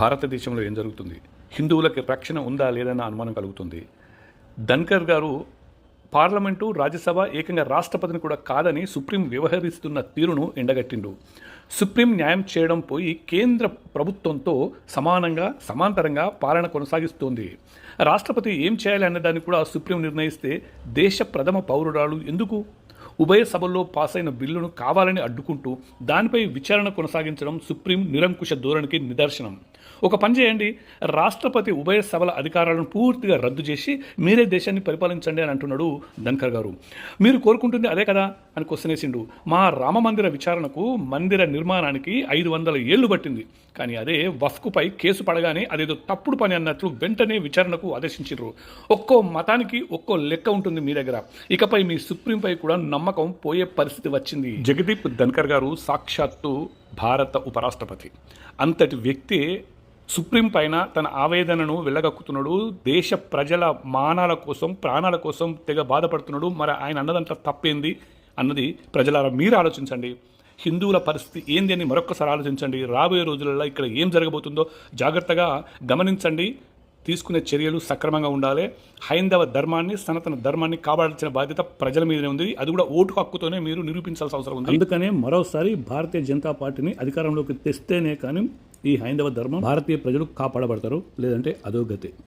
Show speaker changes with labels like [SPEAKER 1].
[SPEAKER 1] భారతదేశంలో ఏం జరుగుతుంది? హిందువులకి రక్షణ ఉందా లేదన్న అనుమానం కలుగుతుంది. ధన్కర్ గారు పార్లమెంటు రాజ్యసభ ఏకంగా రాష్ట్రపతిని కూడా కాదని సుప్రీం వ్యవహరిస్తున్న తీరును ఎండగట్టిండు. సుప్రీం న్యాయం చేయడం పోయి కేంద్ర ప్రభుత్వంతో సమానంగా సమాంతరంగా పాలన కొనసాగిస్తోంది. రాష్ట్రపతి ఏం చేయాలి అన్న దాన్ని కూడా సుప్రీం నిర్ణయిస్తే దేశ ప్రథమ పౌరురాలు ఎందుకు? ఉభయ సభల్లో పాస్ అయిన బిల్లును కావాలని అడ్డుకుంటూ దానిపై విచారణ కొనసాగించడం సుప్రీం నిరంకుశ ధోరణికి నిదర్శనం. ఒక పని చేయండి. రాష్ట్రపతి ఉభయ సభల అధికారాలను పూర్తిగా రద్దు చేసి మీరే దేశాన్ని పరిపాలించండి అని అంటున్నాడు ధన్కర్ గారు. మీరు కోరుకుంటుంది అదే కదా అని క్వశ్చన్ వేసిండు. మా రామ మందిర విచారణకు మందిర నిర్మాణానికి ఐదు వందల ఏళ్ళు పట్టింది. కానీ అదే వఫ్కుపై కేసు పడగానే అదేదో తప్పుడు పని అన్నట్లు వెంటనే విచారణకు ఆదేశించారు ఒక్కో మతానికి ఒక్కో లెక్క ఉంటుంది మీ దగ్గర. ఇకపై మీ సుప్రీంపై కూడా నమ్మకం పోయే పరిస్థితి వచ్చింది. జగదీప్ ధన్కర్ గారు సాక్షాత్తు భారత ఉపరాష్ట్రపతి. అంతటి వ్యక్తి సుప్రీం పైన తన ఆవేదనను వెళ్ళగక్కుతున్నాడు దేశ ప్రజల మానాల కోసం ప్రాణాల కోసం తెగ బాధపడుతున్నాడు. మరి ఆయన అన్నదంతా తప్పేంది అన్నది ప్రజలారా మీరు ఆలోచించండి. హిందువుల పరిస్థితి ఏంది అని మరొక్కసారి ఆలోచించండి. రాబోయే రోజులలో ఇక్కడ ఏం జరగబోతుందో జాగ్రత్తగా గమనించండి. తీసుకునే చర్యలు సక్రమంగా ఉండాలి. హైందవ ధర్మాన్ని సనాతన ధర్మాన్ని కాపాడాల్సిన బాధ్యత ప్రజల మీదనే ఉంది. అది కూడా ఓటు హక్కుతోనే మీరు నిరూపించాల్సిన అవసరం ఉంది. అందుకనే మరోసారి భారతీయ జనతా పార్టీని అధికారంలోకి తెస్తేనే కానీ ఈ హైందవ ధర్మం భారతీయ ప్రజలు కాపాడబడతారు లేదంటే అధోగతి.